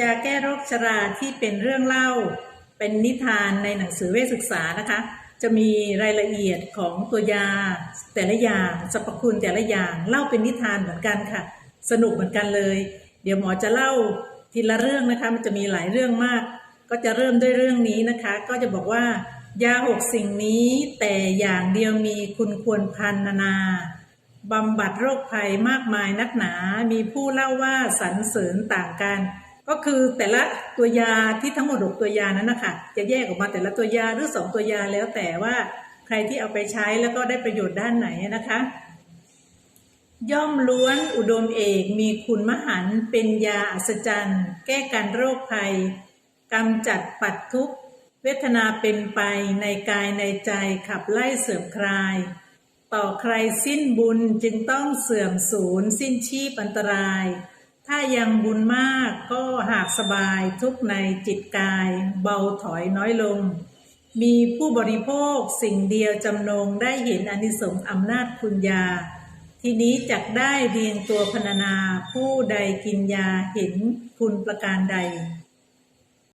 ยาแก้โรคชราที่เป็นเรื่องเล่า เป็นนิทานในหนังสือเวชศึกษานะคะ จะมีรายละเอียดของตัวยาแต่ละอย่างสรรพคุณแต่ละอย่างเล่าเป็นนิทานเหมือนกันค่ะ สนุกเหมือนกันเลย เดี๋ยวหมอจะเล่าทีละเรื่องนะคะมันจะมีหลายเรื่องมาก ก็จะเริ่มด้วยเรื่องนี้นะคะ ก็จะบอกว่ายาหกสิ่งนี้แต่อย่างเดียวมีคุณควรพันนานาบำบัดโรคภัยมากมายนักหนา มีผู้เล่าว่าสรรเสริญต่างกัน ก็คือแต่ละตัวยาที่ทั้งหมดหกตัวยานั้นนะคะจะแยกออกมาแต่ละตัวยาหรือสองตัวยาแล้วแต่ว่าใครที่เอาไปใช้แล้วก็ได้ประโยชน์ด้านไหนนะคะ ย่อมล้วนอุดมเอกมีคุณมหันเป็นยาอัศจรรย์ แก้การโรคภัยกำจัดปัดทุกเวทนาเป็นไปในกายในใจขับไล่เสื่อมคลาย ต่อใครสิ้นบุญจึงต้องเสื่อมสูญสิ้นชีพอันตราย ยังบุญมากก็หากสบายทุกในจิตกาย เบาถอยน้อยลง มีผู้บริโภคสิ่งเดียวจำนงได้เห็นอนิสงส์อำนาจคุณยา ทีนี้จักได้เรียงตัวพรรณนาผู้ใดกินยาเห็นคุณประการใด